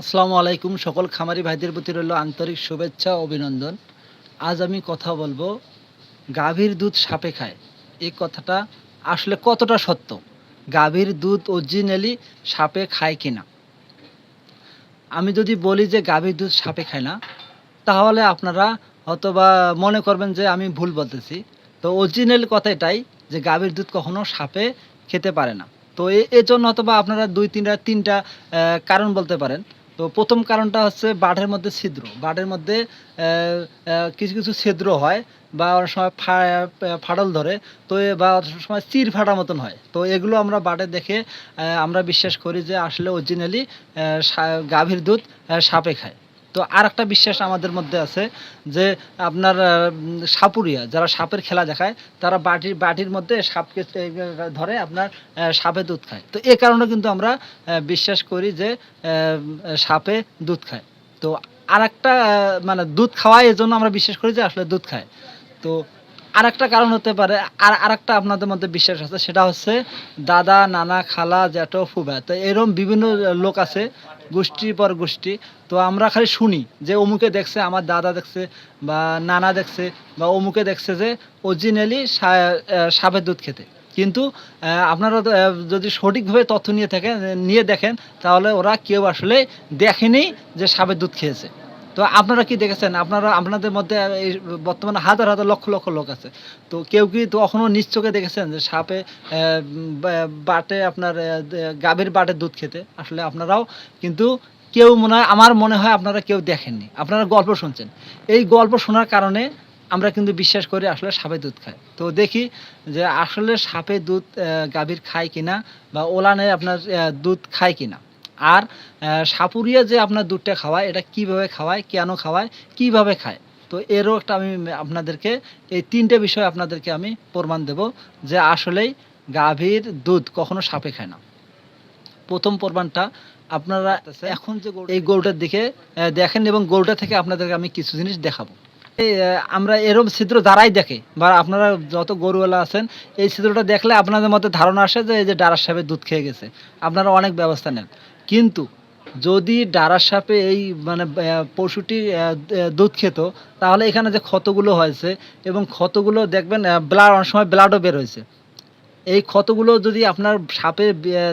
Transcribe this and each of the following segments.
আসসালামু আলাইকুম সকল খামারি ভাইদের প্রতি রইল আন্তরিক শুভেচ্ছা, অভিনন্দন। আজ আমি কথা বলব, গাভীর দুধ সাপে খায়। এই কথাটা আসলে কতটা সত্য? গাভীর দুধ অরিজিনালি সাপে খায় কিনা? আমি যদি বলি যে গাভীর দুধ সাপে খায় না, তাহলে আপনারা হয়তোবা মনে করবেন যে আমি ভুল বলতেছি। তো অরিজিনাল কথা এটাই যে গাভীর দুধ কখনো সাপে খেতে পারে না। তো এর জন্য হয়তোবা আপনারা দুই, তিনটা তিনটা কারণ বলতে পারেন। তো প্রথম কারণটা হচ্ছে বাটের মধ্যে ছিদ্র। বাটের মধ্যে কিছু কিছু ছিদ্র হয় বা অনেক সময় ফাটল ধরে, তো বা সময় চির ফাটা মতন হয়। তো এগুলো আমরা বাটে দেখে আমরা বিশ্বাস করি যে আসলে অরিজিনালি গাভীর দুধ সাপে খায়। তো আর একটা বিশ্বাস আমাদের মধ্যে আছে যে আপনার সাপুরিয়া, যারা সাপের খেলা দেখায়, তারা বাটির বাটির মধ্যে সাপকে ধরে আপনার সাপে দুধ খায়। তো এ কারণে কিন্তু আমরা বিশ্বাস করি যে সাপে দুধ খায়। তো আর একটা মানে দুধ খাওয়ায় এজন্য আমরা বিশ্বাস করি যে আসলে দুধ খায়। তো আর একটা কারণ হতে পারে, আর আর একটা আপনাদের মধ্যে বিশ্বাস আছে, সেটা হচ্ছে দাদা, নানা, খালা, জ্যাঠো ফুবা তো এরকম বিভিন্ন লোক আছে গোষ্ঠী পর গোষ্ঠী। তো আমরা খালি শুনি যে অমুকে দেখছে, আমার দাদা দেখছে, বা নানা দেখছে, বা অমুকে দেখছে যে অরিজিনালি সাপের দুধ খেতে। কিন্তু আপনারা যদি সঠিকভাবে তথ্য নিয়ে থাকেন, নিয়ে দেখেন, তাহলে ওরা কেউ আসলে দেখেনি যে সাপের দুধ খেয়েছে। তো আপনারা কি দেখেছেন? আপনারা, আপনাদের মধ্যে এই বর্তমানে হাজার হাজার লক্ষ লক্ষ লোক আছে। তো কেউ কি তো এখনও নিজ চোখে দেখেছেন যে সাপে বাটে আপনার গাভীর বাটে দুধ খেতে? আসলে আপনারাও কিন্তু কেউ মনে হয়, আমার মনে হয় আপনারা কেউ দেখেননি। আপনারা গল্প শুনছেন। এই গল্প শোনার কারণে আমরা কিন্তু বিশ্বাস করি আসলে সাপে দুধ খায়। তো দেখি যে আসলে সাপে দুধ গাভীর খায় কিনা বা ওলানে আপনার দুধ খায় কিনা। আর সাপুরিয়া যে আপনার দুধটা খাওয়ায় এটা কীভাবে খাওয়ায় কেন খাওয়ায় কীভাবে খায়? তো এরও একটা আমি আপনাদেরকে এই তিনটে বিষয় আপনাদেরকে আমি প্রমাণ দেব যে আসলেই গাভীর দুধ কখনো সাপে খায় না। প্রথম প্রমাণটা আপনারা এখন যে এই গরুটার দিকে দেখেন এবং গরুটা থেকে আপনাদেরকে আমি কিছু জিনিস দেখাবো। এই আমরা এরম ছিদ্র যারাই দেখে বা আপনারা যত গরুওয়ালা আছেন এই ছিদ্রটা দেখলে আপনাদের মধ্যে ধারণা আসে যে এই যে ডারার সাপে দুধ খেয়ে গেছে। আপনারা অনেক ব্যবস্থা নেন। কিন্তু যদি ডারার সাপে এই মানে পশুটি দুধ খেত, তাহলে এখানে যে ক্ষতগুলো হয়েছে এবং ক্ষতগুলো দেখবেন ব্লাড অনেক সময় ব্লাডও বের হয়েছে। এই ক্ষতগুলো যদি আপনার সাপের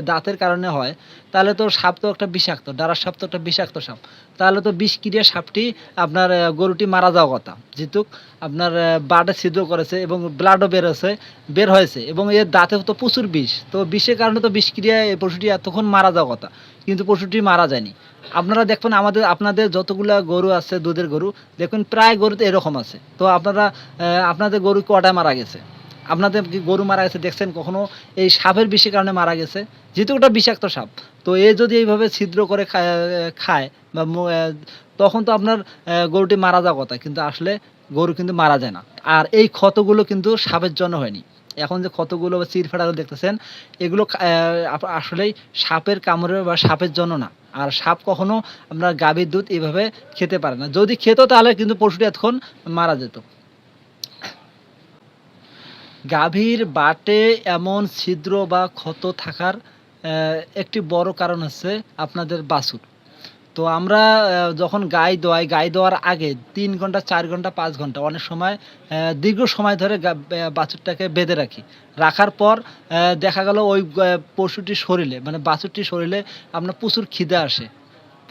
দাঁতের কারণে হয় তাহলে তো সাপ তো একটা বিষাক্ত ডারার সাপ তো একটা বিষাক্ত সাপ। তাহলে তো বিষ ক্রিয়া সাপটি আপনার গরুটি মারা যাওয়ার কথা। যেহেতু আপনার বাটে ছিদ্র করেছে এবং ব্লাডও বের হয়েছে বের হয়েছে এবং এর দাঁতে তো প্রচুর বিষ। তো বিষের কারণে তো বিষ ক্রিয়ায় এই পশুটি এতক্ষণ মারা যাওয়ার কথা। কিন্তু পশুটি মারা যায়নি। আপনারা দেখবেন আমাদের, আপনাদের যতগুলা গরু আছে, দুধের গরু, দেখবেন প্রায় গরুতে এরকম আছে। তো আপনারা আপনাদের গরু কটায় মারা গেছে? আপনাদের কি গরু মারা গেছে, দেখছেন কখনো? এই সাপের বিষের কারণে মারা গেছে। যেহেতু ওটা বিষাক্ত সাপ, তো এ যদি এইভাবে ছিদ্র করে খায়- বা তখন তো আপনার গরুটি মারা যাওয়ার কথা। কিন্তু আসলে গরু কিন্তু মারা যায় না। আর এই ক্ষতগুলো কিন্তু সাপের জন্য হয়নি। এখন যে ক্ষতগুলো বা চির ফাটাগুলো দেখতেছেন, এগুলো আসলেই সাপের কামড়ে বা সাপের জন্য না। আর সাপ কখনো আপনার গাভীর দুধ এইভাবে খেতে পারে না। যদি খেত তাহলে কিন্তু পশুটি এতক্ষণ মারা যেত। গাভীর বাটে এমন ছিদ্র বা ক্ষত থাকার একটি বড় কারণ হচ্ছে আপনাদের বাছুর। তো আমরা যখন গাই দোয়াই, গাই দেওয়ার আগে তিন ঘণ্টা, চার ঘণ্টা, পাঁচ ঘণ্টা অনেক সময় দীর্ঘ সময় ধরে বাছুরটাকে বেঁধে রাখি। রাখার পর দেখা গেল ওই পশুটির শরীরে মানে বাছুরটির শরীরে আপনার প্রচুর খিদে আসে।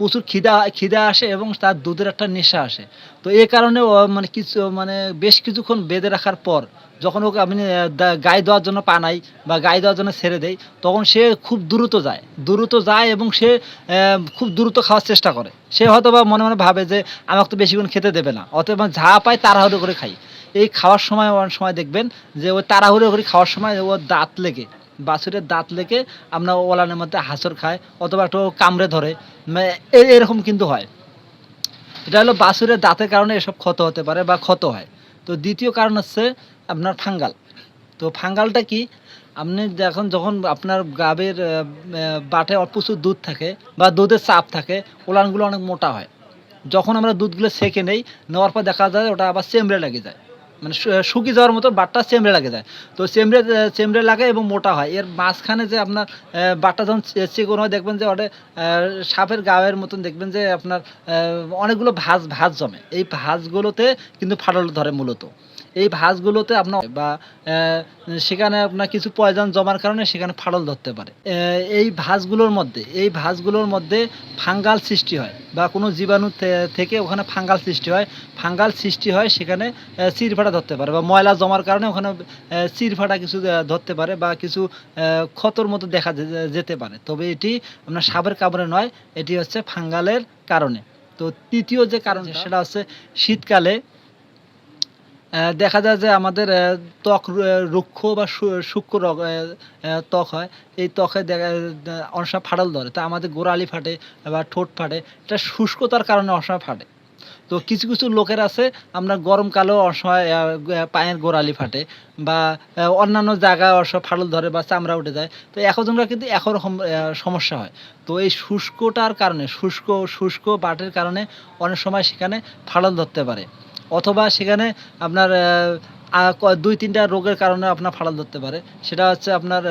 প্রচুর খিদা খিদা আসে এবং তার দুধের একটা নেশা আসে। তো এই কারণে ও মানে কিছু মানে বেশ কিছুক্ষণ বেঁধে রাখার পর যখন ওকে আপনি গায়ে দেওয়ার জন্য পানাই বা গায়ে দেওয়ার জন্য ছেড়ে দেয় তখন সে খুব দ্রুত যায়। দ্রুত যায় এবং সে খুব দ্রুত খাওয়ার চেষ্টা করে। সে হয়তো বা মনে মনে ভাবে যে আমাকে তো বেশিক্ষণ খেতে দেবে না অতএব যা পাই তাড়াহুড়ো করে খাই। এই খাওয়ার সময় অনেক সময় দেখবেন যে ওই তাড়াহুড়ো করে খাওয়ার সময় ওর দাঁত লেগে বাছুরের দাঁত লেগে আপনার ওলানের মধ্যে হাঁসর খায় অথবা একটু কামড়ে ধরে। এরকম কিন্তু হয়। এটা হলো বাছুরের দাঁতের কারণে এসব ক্ষত হতে পারে বা ক্ষত হয়। তো দ্বিতীয় কারণ হচ্ছে আপনার ফাঙ্গাল। তো ফাঙ্গালটা কি? আপনি যখন যখন আপনার গাবের বাটে প্রচুর দুধ থাকে বা দুধের চাপ থাকে, ওলানগুলো অনেক মোটা হয়। যখন আমরা দুধগুলো সেকে নেই, নেওয়ার পর দেখা যায় ওটা আবার চেমড়ে লেগে যায়। মানে শুকিয়ে যাওয়ার মতো বাটটা চেমড়ে লাগে যায় তো চেমড়ে চেমড়ে লাগে এবং মোটা হয়। এর মাঝখানে যে আপনার বাটটা যখন চিকন হয়, দেখবেন যে ওটা সাপের গায়ের মতন দেখবেন যে আপনার অনেকগুলো ভাঁজ ভাঁজ জমে। এই ভাঁজগুলোতে কিন্তু ফাটল ধরে মূলত। এই ভাঁজগুলোতে আপনার বা সেখানে আপনার কিছু পয়জন জমার কারণে সেখানে ফাটল ধরতে পারে। এই ভাঁজগুলোর মধ্যে এই ভাঁজগুলোর মধ্যে ফাঙ্গাল সৃষ্টি হয় বা কোনো জীবাণু থেকে ওখানে ফাঙ্গাল সৃষ্টি হয়। ফাঙ্গাল সৃষ্টি হয় সেখানে চিরফাটা ধরতে পারে বা ময়লা জমার কারণে ওখানে চিরফাটা কিছু ধরতে পারে বা কিছু ক্ষতর মতো দেখা যেতে পারে। তবে এটি আপনার সাপের কামড়ে নয় এটি হচ্ছে ফাঙ্গালের কারণে। তো তৃতীয় যে কারণ সেটা হচ্ছে শীতকালে দেখা যায় যে আমাদের ত্বক রুক্ষ বা সূক্ষ্ম ত্বক হয়। এই ত্বকে দেখা অনেক ফাটল ধরে। তা আমাদের গোড়ালি ফাটে বা ঠোঁট ফাটে। এটা শুষ্কতার কারণে অনেক ফাটে। তো কিছু কিছু লোকের আছে আমরা গরমকালেও অনেক সময় আহ, গ- পায়ের গোড়ালি ফাটে বা অন্যান্য জায়গায় অনেক সময় ফাটল ধরে বা চামড়া উঠে যায়। তো একজনরা কিন্তু একরকম সমস্যা হয়। তো এই শুষ্কটার কারণে শুষ্ক শুষ্ক বাটের কারণে অনেক সময় সেখানে ফাটল ধরতে পারে। অথবা সেখানে আপনার দুই তিনটা রোগের কারণে আপনার ফাটল ধরতে পারে। সেটা হচ্ছে আপনার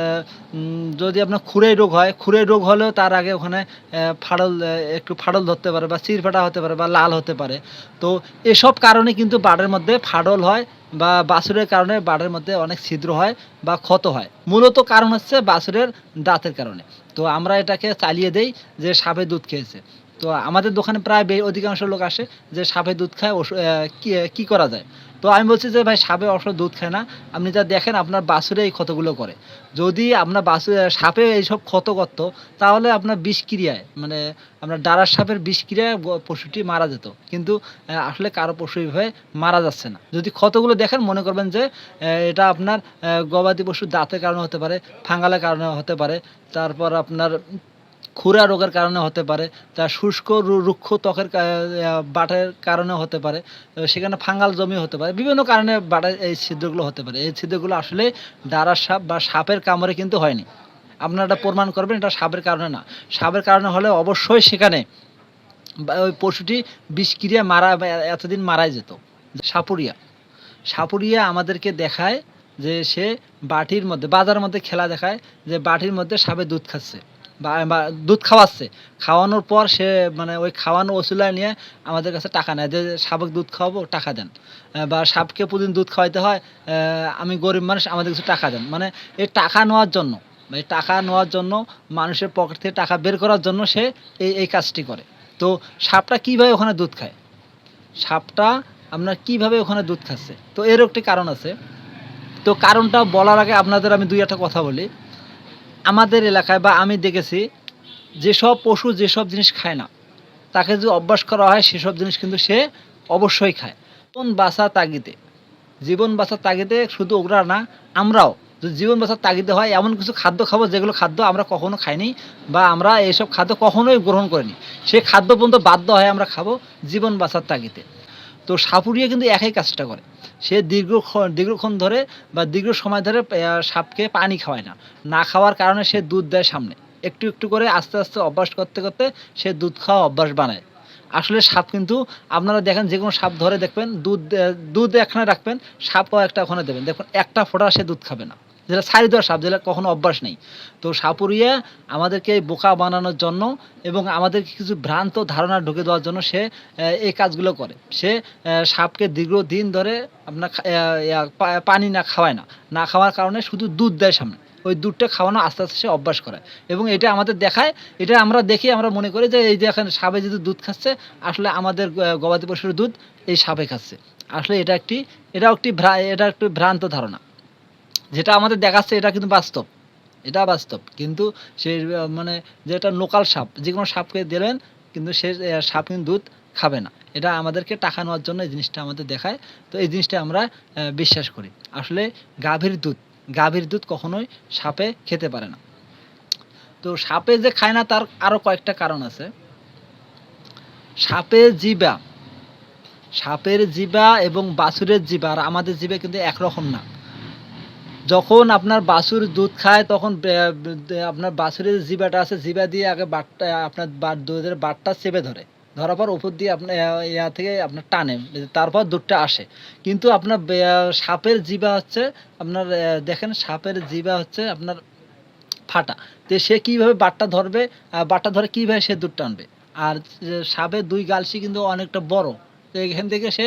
যদি আপনার খুরে রোগ হয় খুরে রোগ হলেও তার আগে ওখানে ফাটল একটু ফাটল ধরতে পারে বা চিরফাটা হতে পারে বা লাল হতে পারে। তো এসব কারণে কিন্তু বাড়ের মধ্যে ফাটল হয় বা বাছুরের কারণে বাড়ের মধ্যে অনেক ছিদ্র হয় বা ক্ষত হয়। মূলত কারণ হচ্ছে বাছুরের দাঁতের কারণে। তো আমরা এটাকে চালিয়ে দেই যে সাপে দুধ খেয়েছে। তো আমাদের দোকানে প্রায় অধিকাংশ লোক আসে যে সাপে দুধ খায় কি করা যায়? তো আমি বলছি যে ভাই, সাপে অবশ্য দুধ খায় না। আপনি যা দেখেন, আপনার বাছুরে এই ক্ষতগুলো করে। যদি আপনার বাছুর সাপে এইসব ক্ষত করতো, তাহলে আপনার বিষক্রিয়ায় মানে আপনার ডারার সাপের বিষক্রিয়ায় পশুটি মারা যেত। কিন্তু আসলে কারও পশু এইভাবে মারা যাচ্ছে না। যদি ক্ষতগুলো দেখেন, মনে করবেন যে এটা আপনার গবাদি পশুর দাঁতের কারণে হতে পারে, ফাঙ্গালের কারণে হতে পারে, তারপর আপনার খুরা রোগের কারণে হতে পারে, তা শুষ্ক রুক্ষ ত্বকের বাটের কারণে হতে পারে সেখানে ফাঙ্গাল জমি হতে পারে, বিভিন্ন কারণে বাটের এই ছিদ্রগুলো হতে পারে। এই ছিদ্রগুলো আসলে ডারার সাপ বা সাপের কামড়ে কিন্তু হয়নি। আপনারা এটা প্রমাণ করবেন, এটা সাপের কারণে না। সাপের কারণে হলে অবশ্যই সেখানে ওই পশুটি বিষক্রিয়া মারা এতদিন মারাই যেত। সাপুরিয়া। সাপুরিয়া আমাদেরকে দেখায় যে সে বাটির মধ্যে, বাজারের মধ্যে খেলা দেখায় যে বাটির মধ্যে সাপে দুধ খাচ্ছে। বা দুধ খাওয়াচ্ছে। খাওয়ানোর পর সে মানে ওই খাওয়ানো ওসুলায় নিয়ে আমাদের কাছে টাকা নেয়। যে সাপক দুধ খাওয়াবো, টাকা দেন। বা সাপকে প্রতিদিন দুধ খাওয়াইতে হয় আমি গরিব মানুষ, আমাদের কিছু টাকা দেন। মানে এই টাকা নেওয়ার জন্য, এই টাকা নেওয়ার জন্য, মানুষের পকেট থেকে টাকা বের করার জন্য সে এই এই কাজটি করে। তো সাপটা কীভাবে ওখানে দুধ খায়? সাপটা আপনার কীভাবে ওখানে দুধ খাচ্ছে? তো এর একটি কারণ আছে। তো কারণটা বলার আগে আপনাদের আমি দুই একটা কথা বলি। আমাদের এলাকায় বা আমি দেখেছি, যেসব পশু যেসব জিনিস খায় না, তাকে যদি অভ্যাস করা হয়, সেসব জিনিস কিন্তু সে অবশ্যই খায়। জীবন বাঁচা তাগিদে। জীবন বাঁচার তাগিদে শুধু ওরা না, আমরাও। যদি জীবন বাঁচার তাগিদে হয়, এমন কিছু খাদ্য খাব, যেগুলো খাদ্য আমরা কখনো খাইনি বা আমরা এইসব খাদ্য কখনোই গ্রহণ করিনি। সেই খাদ্য পর্যন্ত বাধ্য হয় আমরা খাব জীবন বাঁচার তাগিদে। তো সাপুরিয়া কিন্তু একই কাজটা করে। সে দীর্ঘক্ষণ দীর্ঘক্ষণ ধরে বা দীর্ঘ সময় ধরে সাপকে পানি খাওয়ায় না। না খাওয়ার কারণে সে দুধ দেয় সামনে। একটু একটু করে আস্তে আস্তে অভ্যাস করতে করতে সে দুধ খাওয়া অভ্যাস বানায়। আসলে সাপ কিন্তু, আপনারা দেখেন যে কোনো সাপ ধরে দেখবেন, দুধ দুধ এখানে রাখবেন, সাপও একটা ওখানে দেবেন। দেখুন, একটা ফোঁটা সে দুধ খাবে না। যেটা সারি দেওয়া সাপ, যেটা কখনো অভ্যাস নেই। তো সাপুরিয়া আমাদেরকে বোকা বানানোর জন্য এবং আমাদেরকে কিছু ভ্রান্ত ধারণা ঢুকে দেওয়ার জন্য সে এই কাজগুলো করে। সে সাপকে দীর্ঘদিন ধরে আপনার পানি না খাওয়ায় না। না খাওয়ার কারণে শুধু দুধ দেয় সামনে। ওই দুধটা খাওয়ানো আস্তে আস্তে সে অভ্যাস করে। এবং এটা আমাদের দেখায়, এটা আমরা দেখি আমরা মনে করি যে এই যে এখন সাপে যদি দুধ খাচ্ছে, আসলে আমাদের গবাদি পশুর দুধ এই সাপে খাচ্ছে। আসলে এটা একটি এটা একটি এটা একটি ভ্রান্ত ধারণা। যেটা আমাদের দেখাচ্ছে, এটা কিন্তু বাস্তব। এটা বাস্তব। কিন্তু সে মানে যেটা লোকাল সাপ, যে কোনো সাপকে দিলেন, কিন্তু সে সাপ কিন্তু দুধ খাবে না। এটা আমাদেরকে টাকা নেওয়ার জন্য এই জিনিসটা আমাদের দেখায়। তো এই জিনিসটা আমরা বিশ্বাস করি। আসলে গাভীর দুধ গাভীর দুধ কখনোই সাপে খেতে পারে না। তো সাপে যে খায় না, তার আরও কয়েকটা কারণ আছে। সাপের জিবা সাপের জিবা এবং বাছুরের জিবা আর আমাদের জিবা কিন্তু একরকম না। যখন আপনার বাছুর দুধ খায়, তখন আপনার বাছুরের জিবাটা আছে জিবা দিয়ে আগে বাটটা আপনার দুধের বাটটা চেপে ধরে। ধরার পর উপর দিয়ে আপনার ইয়া থেকে আপনার টানে তারপর দুধটা আসে। কিন্তু আপনার সাপের জিবা হচ্ছে, আপনার দেখেন সাপের জিবা হচ্ছে আপনার ফাটা। তো সে কীভাবে বাটটা ধরবে বাটটা ধরে কীভাবে সে দুধ টানবে? আর সাপের দুই গালসি কিন্তু অনেকটা বড়। তো এখান থেকে সে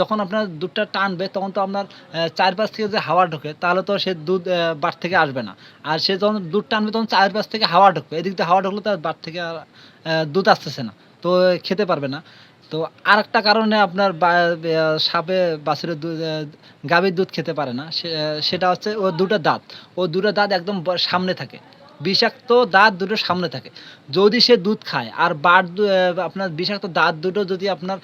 যখন আপনার দুধটা টানবে, তখন তো আপনার চারপাশ থেকে যে হাওয়া ঢোকে, তাহলে তো সে দুধ বাট থেকে আসবে না। আর সে যখন দুধ টানবে, তখন চারপাশ থেকে হাওয়া ঢুকবে। এদিক থেকে হাওয়া ঢুকলে তার বাট থেকে আর দুধ আসতেছে না। তো খেতে পারবে না। তো আরেকটা কারণে আপনার সাপে, বাছুরের দুধ গাভীর দুধ খেতে পারে না। সেটা হচ্ছে ও দুটো দাঁত। ও দুটো দাঁত একদম সামনে থাকে। বিষাক্ত দাঁত দুটো সামনে থাকে। যদি সে দুধ খায়, আর বাট আপনার বিষাক্ত দাঁত দুটো যদি আপনার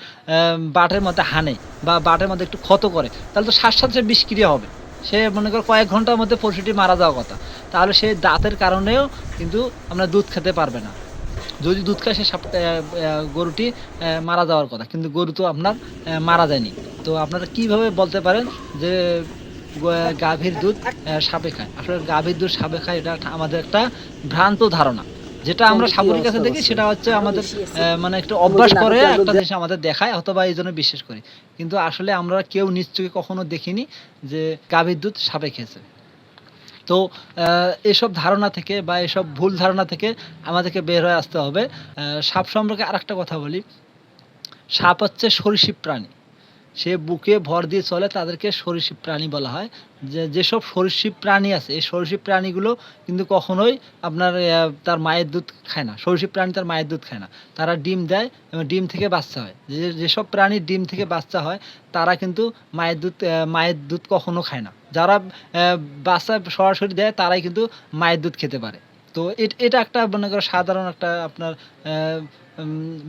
বাটের মধ্যে হানে বা বাটের মধ্যে একটু ক্ষত করে, তাহলে তো সাথে সাথে সে বিষক্রিয়া হবে। সে মনে করো কয়েক ঘণ্টার মধ্যে পশুটি মারা যাওয়ার কথা। তাহলে সেই দাঁতের কারণেও কিন্তু আপনার দুধ খেতে পারবে না। যদি দুধ খায়, সে গরুটি মারা যাওয়ার কথা। কিন্তু গরু তো আপনার মারা যায়নি। তো আপনারা কীভাবে বলতে পারেন যে গাভীর দুধ সাপে খায়। আসলে গাভীর দুধ সাপে খায় এটা আমাদের একটা ভ্রান্ত ধারণা। যেটা আমরা সাপুরের কাছে দেখি সেটা হচ্ছে আমাদের মানে একটু অভ্যাস করে একটা জিনিস আমাদের দেখায় অথবা এই জন্য বিশ্বাস করি। কিন্তু আসলে আমরা কেউ নিশ্চয়ই কখনো দেখিনি যে গাভীর দুধ সাপে খেয়েছে। তো আহ, এসব ধারণা থেকে বা এসব ভুল ধারণা থেকে আমাদেরকে বের হয়ে আসতে হবে। আহ, সাপ সম্পর্কে আরেকটা কথা বলি। সাপ হচ্ছে সরীসৃপ প্রাণী। সে বুকে ভর দিয়ে চলে, তাদেরকে সরীসৃপ প্রাণী বলা হয়। যে, যেসব সরীসৃপ প্রাণী আছে, এই সরীসৃপ প্রাণীগুলো কিন্তু কখনোই আপনার তার মায়ের দুধ খায় না। সরীসৃপ প্রাণী তার মায়ের দুধ খায় না। তারা ডিম দেয় এবং ডিম থেকে বাচ্চা হয়। যে, যেসব প্রাণীর ডিম থেকে বাচ্চা হয়, তারা কিন্তু মায়ের দুধ মায়ের দুধ কখনো খায় না। যারা বাচ্চা সরাসরি দেয়, তারাই কিন্তু মায়ের দুধ খেতে পারে। তো এট- একটা মনে করো সাধারণ একটা আপনার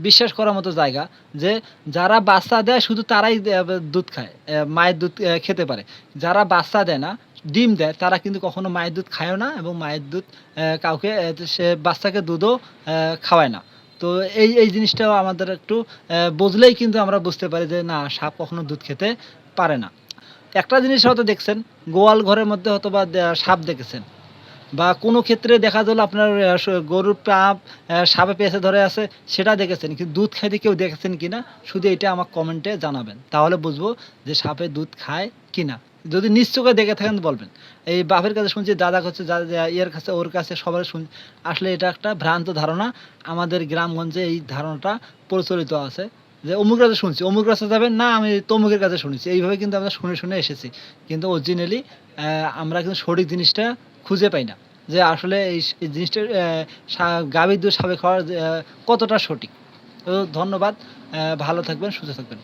বিশ্বাস করার মতো জায়গা যে যারা বাচ্চা দেয় শুধু তারাই দুধ খায় মায়ের দুধ খেতে পারে। যারা বাচ্চা দেয় না, ডিম দেয়, তারা কিন্তু কখনো মায়ের দুধ খায়ও না এবং মায়ের দুধ কাউকে সে বাচ্চাকে দুধও খাওয়ায় না। তো এই এই জিনিসটাও আমাদের একটু বুঝলেই কিন্তু আমরা বুঝতে পারি যে না, সাপ কখনো দুধ খেতে পারে না। একটা জিনিস হয়তো দেখছেন, গোয়াল ঘরের মধ্যে হয়তো বা সাপ দেখেছেন। বা কোনো ক্ষেত্রে দেখা গেল আপনার গরুর পাপ সাপে পেঁচে ধরে আছে, সেটা দেখেছেন কিন্তু দুধ খাইতে কেউ দেখেছেন কিনা, শুধু এটা আমার কমেন্টে জানাবেন। তাহলে বুঝব যে সাপে দুধ খায় কিনা। যদি নিশ্চয়ই দেখে থাকেন বলবেন। এই বাপের কাছে শুনছি, দাদা কাছে ইয়ের কাছে, ওর কাছে সবার শুন, আসলে এটা একটা ভ্রান্ত ধারণা। আমাদের গ্রামগঞ্জে এই ধারণাটা প্রচলিত আছে। যে অমুক কাছে শুনছি, অমুক কাছে যাবেন? না, আমি তমুকের কাছে শুনেছি। এইভাবে কিন্তু আমরা শুনে শুনে এসেছি। কিন্তু অরিজিনালি আমরা কিন্তু সঠিক জিনিসটা খুঁজে পাই না যে আসলে এই জিনিসটা গাভীর দুধ সাবেক হওয়ার কতটা সঠিক। তো ধন্যবাদ ভালো থাকবেন, সুস্থ থাকবেন।